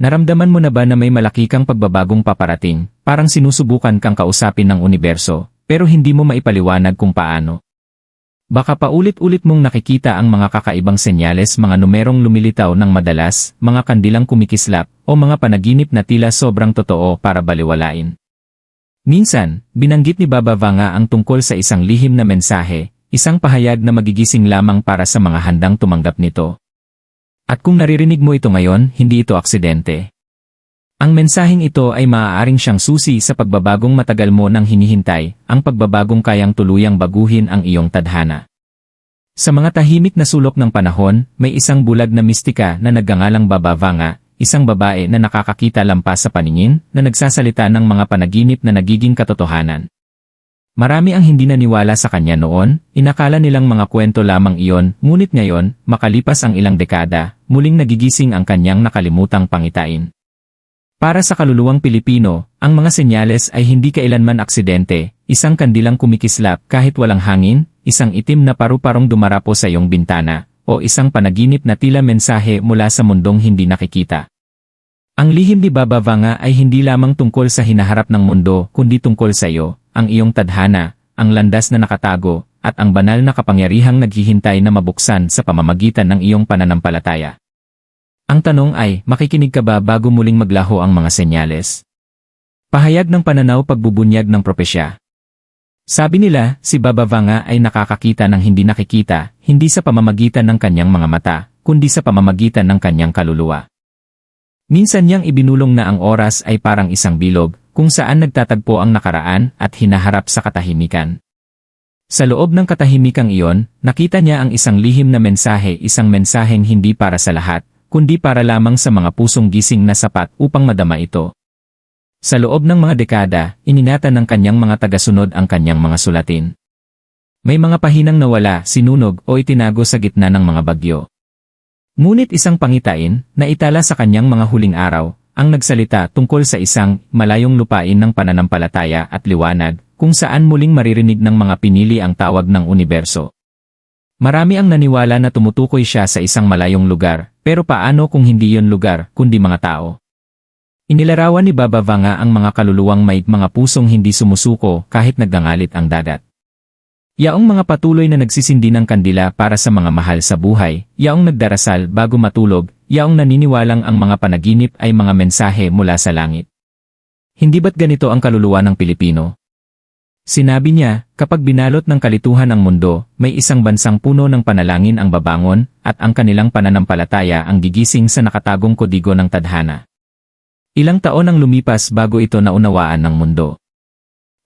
Naramdaman mo na ba na may malaki kang pagbabagong paparating, parang sinusubukan kang kausapin ng universo, pero hindi mo maipaliwanag kung paano? Baka paulit-ulit mong nakikita ang mga kakaibang senyales mga numerong lumilitaw ng madalas, mga kandilang kumikislap, o mga panaginip na tila sobrang totoo para baliwalain. Minsan, binanggit ni Baba Vanga ang tungkol sa isang lihim na mensahe, isang pahayag na magigising lamang para sa mga handang tumanggap nito. At kung naririnig mo ito ngayon, hindi ito aksidente. Ang mensaheng ito ay maaaring siyang susi sa pagbabagong matagal mo nang hinihintay, ang pagbabagong kayang tuluyang baguhin ang iyong tadhana. Sa mga tahimik na sulok ng panahon, may isang bulag na mistika na nagngangalang Babavanga, isang babae na nakakakita lampas sa paningin, na nagsasalita ng mga panaginip na nagiging katotohanan. Marami ang hindi naniwala sa kanya noon, inakala nilang mga kwento lamang iyon, ngunit ngayon, makalipas ang ilang dekada, muling nagigising ang kanyang nakalimutang pangitain. Para sa kaluluwang Pilipino, ang mga senyales ay hindi kailanman aksidente, isang kandilang kumikislap kahit walang hangin, isang itim na paru-parong dumarapo sa iyong bintana, o isang panaginip na tila mensahe mula sa mundong hindi nakikita. Ang lihim ni Baba Vanga ay hindi lamang tungkol sa hinaharap ng mundo, kundi tungkol sa iyo, ang iyong tadhana, ang landas na nakatago, at ang banal na kapangyarihang naghihintay na mabuksan sa pamamagitan ng iyong pananampalataya. Ang tanong ay, makikinig ka ba bago muling maglaho ang mga senyales? Pahayag ng pananaw pagbubunyag ng propesya. Sabi nila, si Baba Vanga ay nakakakita ng hindi nakikita, hindi sa pamamagitan ng kanyang mga mata, kundi sa pamamagitan ng kanyang kaluluwa. Minsan niyang ibinulong na ang oras ay parang isang bilog, kung saan nagtatagpo ang nakaraan at hinaharap sa katahimikan. Sa loob ng katahimikang iyon, nakita niya ang isang lihim na mensahe, isang mensaheng hindi para sa lahat, kundi para lamang sa mga pusong gising na sapat upang madama ito. Sa loob ng mga dekada, ininatan ng kanyang mga tagasunod ang kanyang mga sulatin. May mga pahinang nawala, sinunog o itinago sa gitna ng mga bagyo. Ngunit isang pangitain, na itala sa kanyang mga huling araw, ang nagsalita tungkol sa isang malayong lupain ng pananampalataya at liwanag, kung saan muling maririnig ng mga pinili ang tawag ng universo. Marami ang naniwala na tumutukoy siya sa isang malayong lugar, pero paano kung hindi yon lugar, kundi mga tao? Inilarawan ni Baba Vanga ang mga kaluluwang may mga pusong hindi sumusuko kahit nagdangalit ang dagat. Yaong mga patuloy na nagsisindi ng kandila para sa mga mahal sa buhay, yaong nagdarasal bago matulog, yaong naniniwalang ang mga panaginip ay mga mensahe mula sa langit. Hindi ba't ganito ang kaluluwa ng Pilipino? Sinabi niya, kapag binalot ng kalituhan ang mundo, may isang bansang puno ng panalangin ang babangon, at ang kanilang pananampalataya ang gigising sa nakatagong kodigo ng tadhana. Ilang taon ang lumipas bago ito naunawaan ng mundo.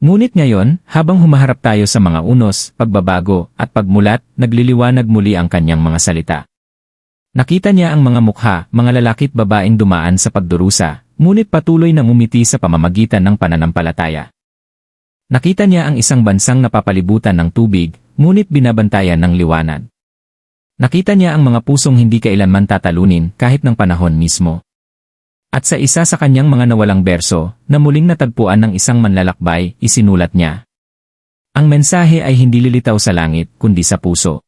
Ngunit ngayon, habang humaharap tayo sa mga unos, pagbabago, at pagmulat, nagliliwanag muli ang kanyang mga salita. Nakita niya ang mga mukha, mga lalaki't babaeng dumaan sa pagdurusa, ngunit patuloy na umiti sa pamamagitan ng pananampalataya. Nakita niya ang isang bansang napapalibutan ng tubig, ngunit binabantayan ng liwanag. Nakita niya ang mga pusong hindi kailanman tatalunin kahit ng panahon mismo. At sa isa sa kanyang mga nawalang berso, na muling natagpuan ng isang manlalakbay, isinulat niya. Ang mensahe ay hindi lilitaw sa langit, kundi sa puso.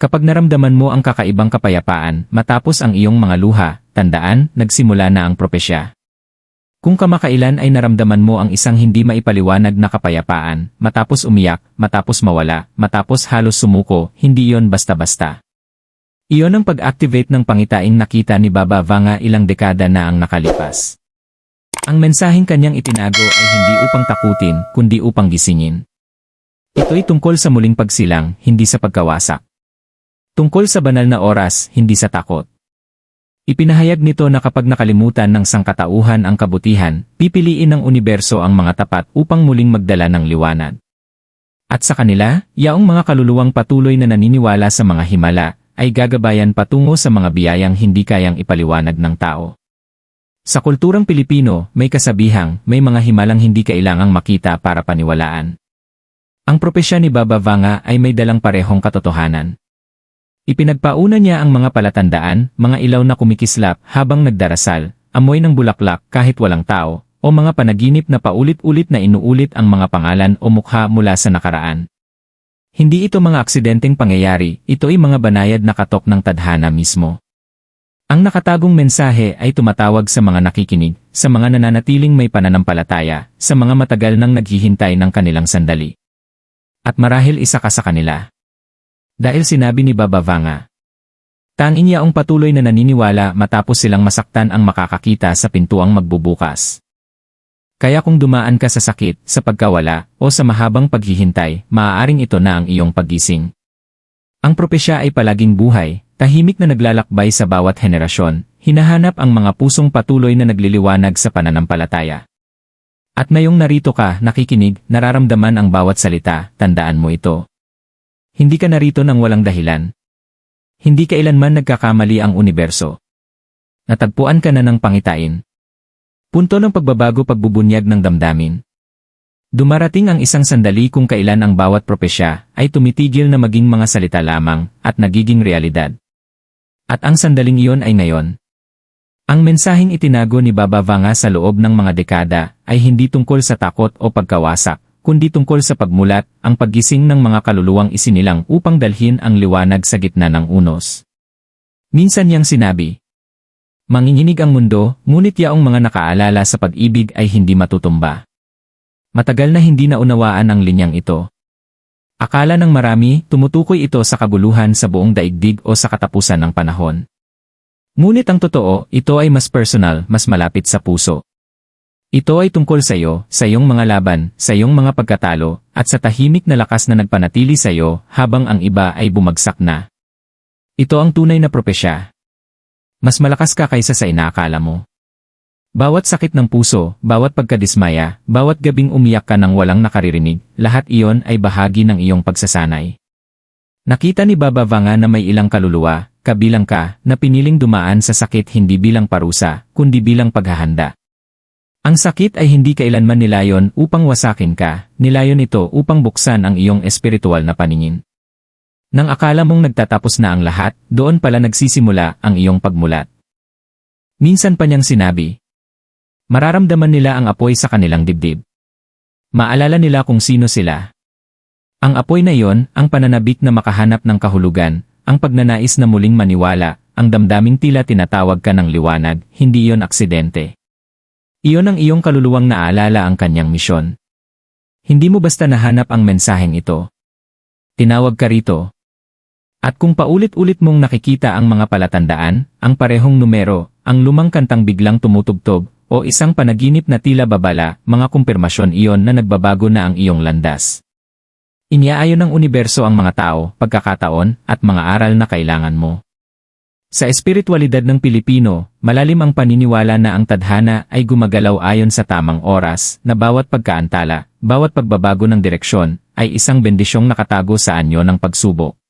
Kapag naramdaman mo ang kakaibang kapayapaan, matapos ang iyong mga luha, tandaan, nagsimula na ang propesya. Kung kamakailan ay naramdaman mo ang isang hindi maipaliwanag na kapayapaan, matapos umiyak, matapos mawala, matapos halos sumuko, hindi yon basta-basta. Iyon ang pag-activate ng pangitaing nakita ni Baba Vanga ilang dekada na ang nakalipas. Ang mensaheng kanyang itinago ay hindi upang takutin, kundi upang gisingin. Ito'y tungkol sa muling pagsilang, hindi sa pagkawasak. Tungkol sa banal na oras, hindi sa takot. Ipinahayag nito na kapag nakalimutan ng sangkatauhan ang kabutihan, pipiliin ng universo ang mga tapat upang muling magdala ng liwanag. At sa kanila, yaong mga kaluluwang patuloy na naniniwala sa mga himala, ay gagabayan patungo sa mga biyayang hindi kayang ipaliwanag ng tao. Sa kulturang Pilipino, may kasabihang, may mga himalang hindi kailangang makita para paniwalaan. Ang propesya ni Baba Vanga ay may dalang parehong katotohanan. Ipinagpauna niya ang mga palatandaan, mga ilaw na kumikislap habang nagdarasal, amoy ng bulaklak kahit walang tao, o mga panaginip na paulit-ulit na inuulit ang mga pangalan o mukha mula sa nakaraan. Hindi ito mga aksidenteng pangyayari, ito ay mga banayad na katok ng tadhana mismo. Ang nakatagong mensahe ay tumatawag sa mga nakikinig, sa mga nananatiling may pananampalataya, sa mga matagal nang naghihintay ng kanilang sandali. At marahil isa ka sa kanila. Dahil sinabi ni Baba Vanga, Tanging yaong patuloy na naniniwala matapos silang masaktan ang makakakita sa pintuang magbubukas. Kaya kung dumaan ka sa sakit, sa pagkawala, o sa mahabang paghihintay, maaaring ito na ang iyong pagising. Ang propesya ay palaging buhay, tahimik na naglalakbay sa bawat henerasyon, hinahanap ang mga pusong patuloy na nagliliwanag sa pananampalataya. At ngayong narito ka, nakikinig, nararamdaman ang bawat salita, tandaan mo ito. Hindi ka narito ng walang dahilan, hindi kailanman nagkakamali ang universo. Natagpuan ka na ng pangitain. Punto ng pagbabago pagbubunyag ng damdamin. Dumarating ang isang sandali kung kailan ang bawat propesya ay tumitigil na maging mga salita lamang at nagiging realidad. At ang sandaling iyon ay ngayon. Ang mensaheng itinago ni Baba Vanga sa loob ng mga dekada ay hindi tungkol sa takot o pagkawasak, kundi tungkol sa pagmulat, ang paggising ng mga kaluluwang isinilang upang dalhin ang liwanag sa gitna ng unos. Minsan niyang sinabi, Manginginig ang mundo, ngunit yaong mga nakaalala sa pag-ibig ay hindi matutumba. Matagal na hindi naunawaan ang linyang ito. Akala ng marami, tumutukoy ito sa kabuluhan sa buong daigdig o sa katapusan ng panahon. Ngunit ang totoo, ito ay mas personal, mas malapit sa puso. Ito ay tungkol sa iyo, sa iyong mga laban, sa iyong mga pagkatalo, at sa tahimik na lakas na nagpanatili sa iyo habang ang iba ay bumagsak na. Ito ang tunay na propesya. Mas malakas ka kaysa sa inaakala mo. Bawat sakit ng puso, bawat pagkadismaya, bawat gabing umiyak ka ng walang nakaririnig, lahat iyon ay bahagi ng iyong pagsasanay. Nakita ni Baba Vanga na may ilang kaluluwa, kabilang ka, na piniling dumaan sa sakit hindi bilang parusa, kundi bilang paghahanda. Ang sakit ay hindi kailanman nilayon upang wasakin ka, nilayon ito upang buksan ang iyong espiritual na paningin. Nang akala mong nagtatapos na ang lahat, doon pala nagsisimula ang iyong pagmulat. Minsan pa niyang sinabi, Mararamdaman nila ang apoy sa kanilang dibdib. Maalala nila kung sino sila. Ang apoy na iyon, ang pananabik na makahanap ng kahulugan, ang pagnanais na muling maniwala, ang damdaming tila tinatawag ka ng liwanag, hindi iyon aksidente. Iyon ang iyong kaluluwang naalala ang kanyang misyon. Hindi mo basta nahanap ang mensaheng ito. Tinawag ka rito. At kung paulit-ulit mong nakikita ang mga palatandaan, ang parehong numero, ang lumang kantang biglang tumutugtog, o isang panaginip na tila babala, mga kumpirmasyon iyon na nagbabago na ang iyong landas. Iniaayon ng universo ang mga tao, pagkakataon, at mga aral na kailangan mo. Sa espiritualidad ng Pilipino, malalim ang paniniwala na ang tadhana ay gumagalaw ayon sa tamang oras, na bawat pagkaantala, bawat pagbabago ng direksyon, ay isang bendisyong nakatago sa anyo ng pagsubok.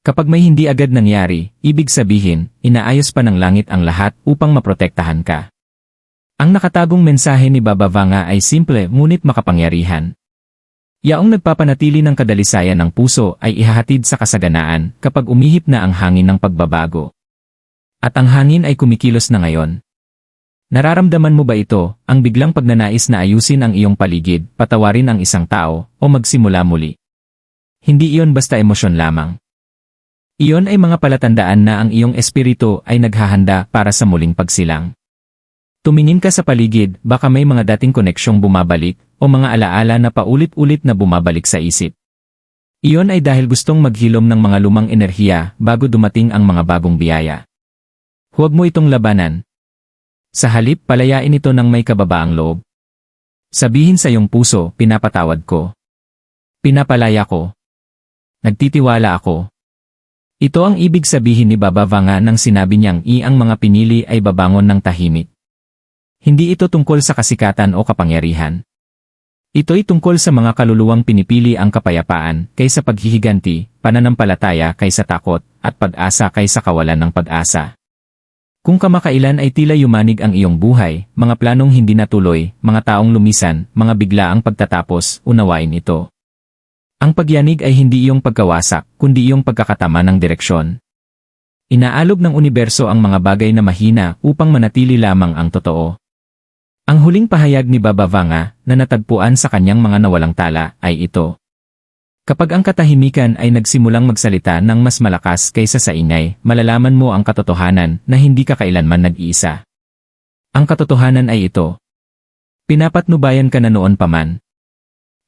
Kapag may hindi agad nangyari, ibig sabihin, inaayos pa ng langit ang lahat upang maprotektahan ka. Ang nakatagong mensahe ni Baba Vanga ay simple ngunit makapangyarihan. Yaong nagpapanatili ng kadalisayan ng puso ay ihahatid sa kasaganaan kapag umihip na ang hangin ng pagbabago. At ang hangin ay kumikilos na ngayon. Nararamdaman mo ba ito, ang biglang pagnanais na ayusin ang iyong paligid, patawarin ang isang tao, o magsimula muli? Hindi iyon basta emosyon lamang. Iyon ay mga palatandaan na ang iyong espiritu ay naghahanda para sa muling pagsilang. Tumingin ka sa paligid, baka may mga dating koneksyong bumabalik, o mga alaala na paulit-ulit na bumabalik sa isip. Iyon ay dahil gustong maghilom ng mga lumang enerhiya bago dumating ang mga bagong biyaya. Huwag mo itong labanan. Sa halip, palayain ito ng may kababaang loob. Sabihin sa iyong puso, pinapatawad ko. Pinapalaya ko. Nagtitiwala ako. Ito ang ibig sabihin ni Baba Vanga nang sinabi niyang i ang mga pinili ay babangon ng tahimik. Hindi ito tungkol sa kasikatan o kapangyarihan. Ito'y tungkol sa mga kaluluwang pinipili ang kapayapaan kaysa paghihiganti, pananampalataya kaysa takot, at pag-asa kaysa kawalan ng pag-asa. Kung kamakailan ay tila yumanig ang iyong buhay, mga planong hindi natuloy, mga taong lumisan, mga bigla ang pagtatapos, unawain ito. Ang pagyanig ay hindi iyong pagkawasak, kundi iyong pagkakatama ng direksyon. Inaalog ng universo ang mga bagay na mahina upang manatili lamang ang totoo. Ang huling pahayag ni Baba Vanga na natagpuan sa kanyang mga nawalang tala ay ito. Kapag ang katahimikan ay nagsimulang magsalita ng mas malakas kaysa sa ingay, malalaman mo ang katotohanan na hindi ka kailanman nag-iisa. Ang katotohanan ay ito. Pinapatnubayan ka na noon pa man.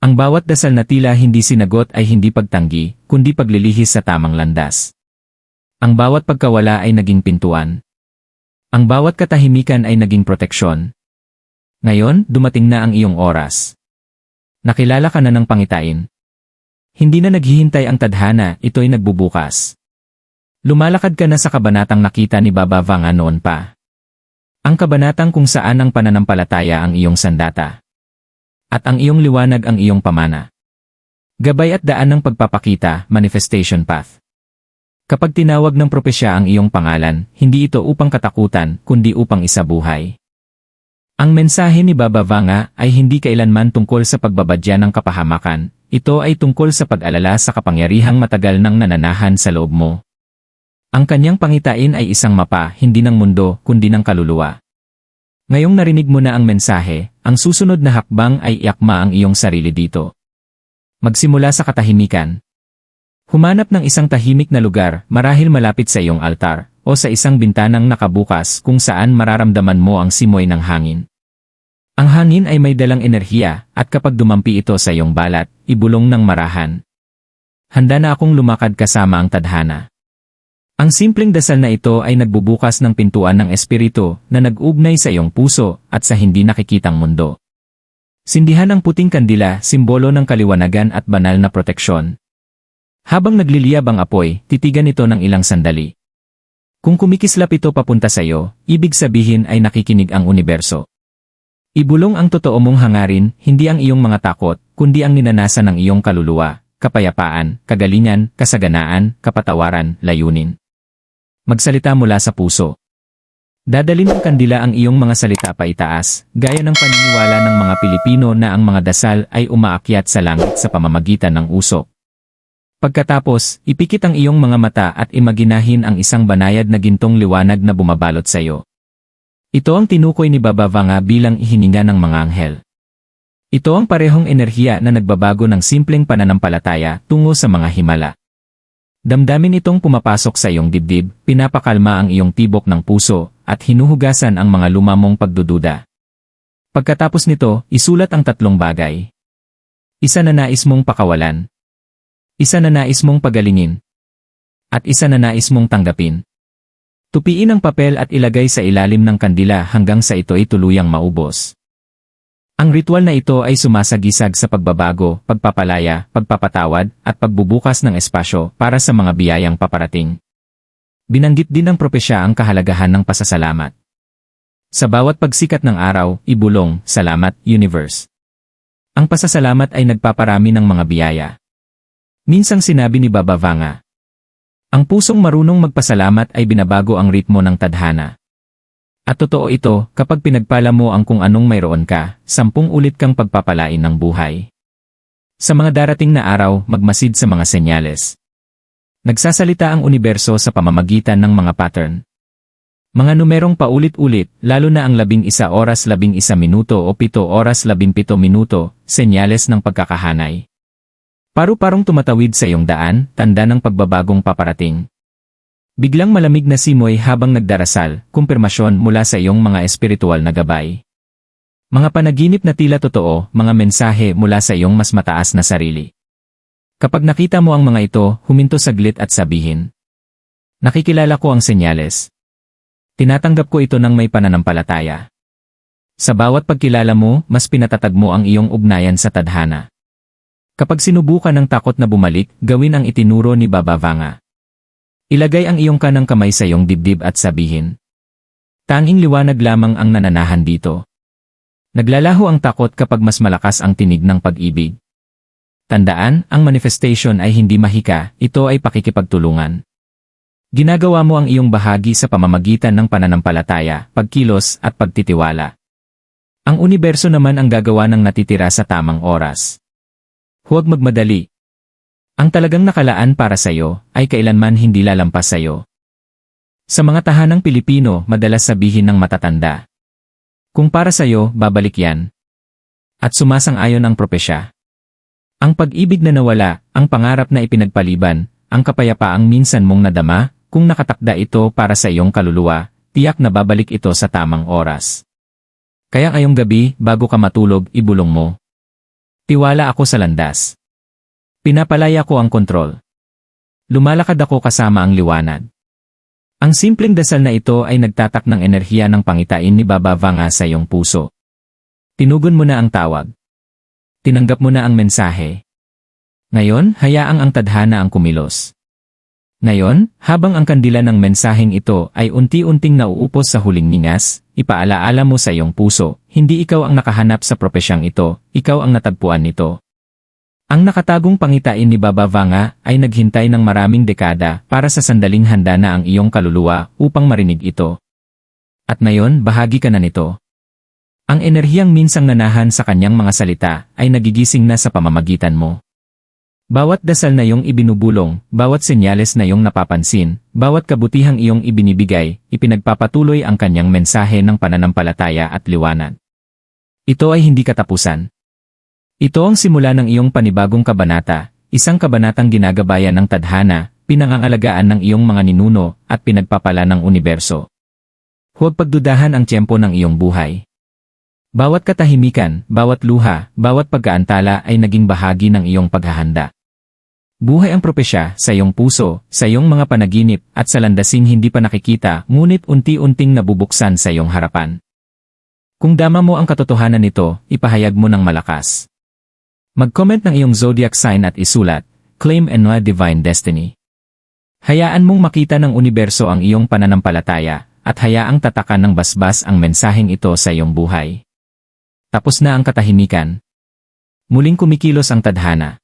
Ang bawat dasal na tila hindi sinagot ay hindi pagtanggi, kundi paglilihis sa tamang landas. Ang bawat pagkawala ay naging pintuan. Ang bawat katahimikan ay naging proteksyon. Ngayon, dumating na ang iyong oras. Nakilala ka na ng pangitain. Hindi na naghihintay ang tadhana, ito'y nagbubukas. Lumalakad ka na sa kabanatang nakita ni Baba Vanga noon pa. Ang kabanatang kung saan ang pananampalataya ang iyong sandata. At ang iyong liwanag ang iyong pamana. Gabay at daan ng pagpapakita, manifestation path. Kapag tinawag ng propesya ang iyong pangalan, hindi ito upang katakutan, kundi upang isabuhay. Ang mensahe ni Baba Vanga ay hindi kailanman tungkol sa pagbabadya ng kapahamakan, ito ay tungkol sa pag-alala sa kapangyarihang matagal nang nananahan sa loob mo. Ang kanyang pangitain ay isang mapa, hindi ng mundo, kundi ng kaluluwa. Ngayong narinig mo na ang mensahe, ang susunod na hakbang ay iakma ang iyong sarili dito. Magsimula sa katahimikan. Humanap ng isang tahimik na lugar, marahil malapit sa iyong altar, o sa isang bintanang nakabukas kung saan mararamdaman mo ang simoy ng hangin. Ang hangin ay may dalang enerhiya, at kapag dumampi ito sa iyong balat, ibulong ng marahan. Handa na akong lumakad kasama ang tadhana. Ang simpleng dasal na ito ay nagbubukas ng pintuan ng espiritu na nag-ugnay sa iyong puso at sa hindi nakikitang mundo. Sindihan ang puting kandila, simbolo ng kaliwanagan at banal na proteksyon. Habang nagliliyab ang apoy, titigan ito ng ilang sandali. Kung kumikislap ito papunta sa iyo, ibig sabihin ay nakikinig ang universo. Ibulong ang totoo mong hangarin, hindi ang iyong mga takot, kundi ang ninanasan ng iyong kaluluwa, kapayapaan, kagalingan, kasaganaan, kapatawaran, layunin. Magsalita mula sa puso. Dadalin ng kandila ang iyong mga salita pa itaas, gaya ng paniniwala ng mga Pilipino na ang mga dasal ay umaakyat sa langit sa pamamagitan ng usok. Pagkatapos, ipikit ang iyong mga mata at imaginahin ang isang banayad na gintong liwanag na bumabalot sa iyo. Ito ang tinukoy ni Baba Vanga bilang ihininga ng mga anghel. Ito ang parehong enerhiya na nagbabago ng simpleng pananampalataya tungo sa mga himala. Damdamin itong pumapasok sa iyong dibdib, pinapakalma ang iyong tibok ng puso, at hinuhugasan ang mga lumamong pagdududa. Pagkatapos nito, isulat ang tatlong bagay. Isa na nais mong pakawalan. Isa na nais mong pagalingin. At isa na nais mong tanggapin. Tupiin ang papel at ilagay sa ilalim ng kandila hanggang sa ito ay tuluyang maubos. Ang ritual na ito ay sumasagisag sa pagbabago, pagpapalaya, pagpapatawad, at pagbubukas ng espasyo para sa mga biyayang paparating. Binanggit din ng propesya ang kahalagahan ng pasasalamat. Sa bawat pagsikat ng araw, ibulong, salamat, universe. Ang pasasalamat ay nagpaparami ng mga biyaya. Minsang sinabi ni Baba Vanga, ang pusong marunong magpasalamat ay binabago ang ritmo ng tadhana. At totoo ito, kapag pinagpala mo ang kung anong mayroon ka, sampung ulit kang pagpapalain ng buhay. Sa mga darating na araw, magmasid sa mga senyales. Nagsasalita ang universo sa pamamagitan ng mga pattern. Mga numerong paulit-ulit, lalo na ang labing isa oras labing isa minuto o pito oras labing pito minuto, senyales ng pagkakahanay. Paru-parong tumatawid sa iyong daan, tanda ng pagbabagong paparating. Biglang malamig na simoy habang nagdarasal, kumpirmasyon mula sa iyong mga espiritual na gabay. Mga panaginip na tila totoo, mga mensahe mula sa iyong mas mataas na sarili. Kapag nakita mo ang mga ito, huminto saglit at sabihin. Nakikilala ko ang senyales. Tinatanggap ko ito ng may pananampalataya. Sa bawat pagkilala mo, mas pinatatag mo ang iyong ugnayan sa tadhana. Kapag sinubukan ng takot na bumalik, gawin ang itinuro ni Baba Vanga. Ilagay ang iyong kanang kamay sa iyong dibdib at sabihin. Tanging liwanag lamang ang nananahan dito. Naglalaho ang takot kapag mas malakas ang tinig ng pag-ibig. Tandaan, ang manifestation ay hindi mahika, ito ay pakikipagtulungan. Ginagawa mo ang iyong bahagi sa pamamagitan ng pananampalataya, pagkilos at pagtitiwala. Ang universo naman ang gagawa ng natitira sa tamang oras. Huwag magmadali, ang talagang nakalaan para sa iyo ay kailanman hindi lalampas sa iyo. Sa mga tahanang Pilipino, madalas sabihin ng matatanda. Kung para sa iyo, babalik yan. At sumasang-ayon ang propesya. Ang pag-ibig na nawala, ang pangarap na ipinagpaliban, ang kapayapaang minsan mong nadama, kung nakatakda ito para sa iyong kaluluwa, tiyak na babalik ito sa tamang oras. Kaya ngayong gabi, bago ka matulog, ibulong mo. Tiwala ako sa landas. Pinapalaya ko ang kontrol. Lumalakad ako kasama ang liwanag. Ang simpleng dasal na ito ay nagtatak ng enerhiya ng pangitain ni Baba Vanga sa iyong puso. Tinugon mo na ang tawag. Tinanggap mo na ang mensahe. Ngayon, hayaang ang tadhana ang kumilos. Ngayon, habang ang kandila ng mensaheng ito ay unti-unting nauupos sa huling ningas, ipaalaala mo sa iyong puso, hindi ikaw ang nakahanap sa propesyang ito, ikaw ang natagpuan nito. Ang nakatagong pangitain ni Baba Vanga ay naghintay ng maraming dekada para sa sandaling handa na ang iyong kaluluwa upang marinig ito. At ngayon, bahagi ka na nito. Ang enerhiyang minsang nanahan sa kanyang mga salita ay nagigising na sa pamamagitan mo. Bawat dasal na iyong ibinubulong, bawat senyales na iyong napapansin, bawat kabutihang iyong ibinibigay, ipinagpapatuloy ang kanyang mensahe ng pananampalataya at liwanag. Ito ay hindi katapusan. Ito ang simula ng iyong panibagong kabanata, isang kabanatang ginagabayan ng tadhana, pinangangalagaan ng iyong mga ninuno, at pinagpapala ng universo. Huwag pagdudahan ang tiyempo ng iyong buhay. Bawat katahimikan, bawat luha, bawat pagkaantala ay naging bahagi ng iyong paghahanda. Buhay ang propesya sa iyong puso, sa iyong mga panaginip, at sa landasing hindi pa nakikita, ngunit unti-unting nabubuksan sa iyong harapan. Kung dama mo ang katotohanan nito, ipahayag mo ng malakas. Mag-comment ng iyong zodiac sign at isulat, Claim and Divine Destiny. Hayaan mong makita ng universo ang iyong pananampalataya, at hayaang tatakan ng basbas ang mensaheng ito sa iyong buhay. Tapos na ang katahimikan. Muling kumikilos ang tadhana.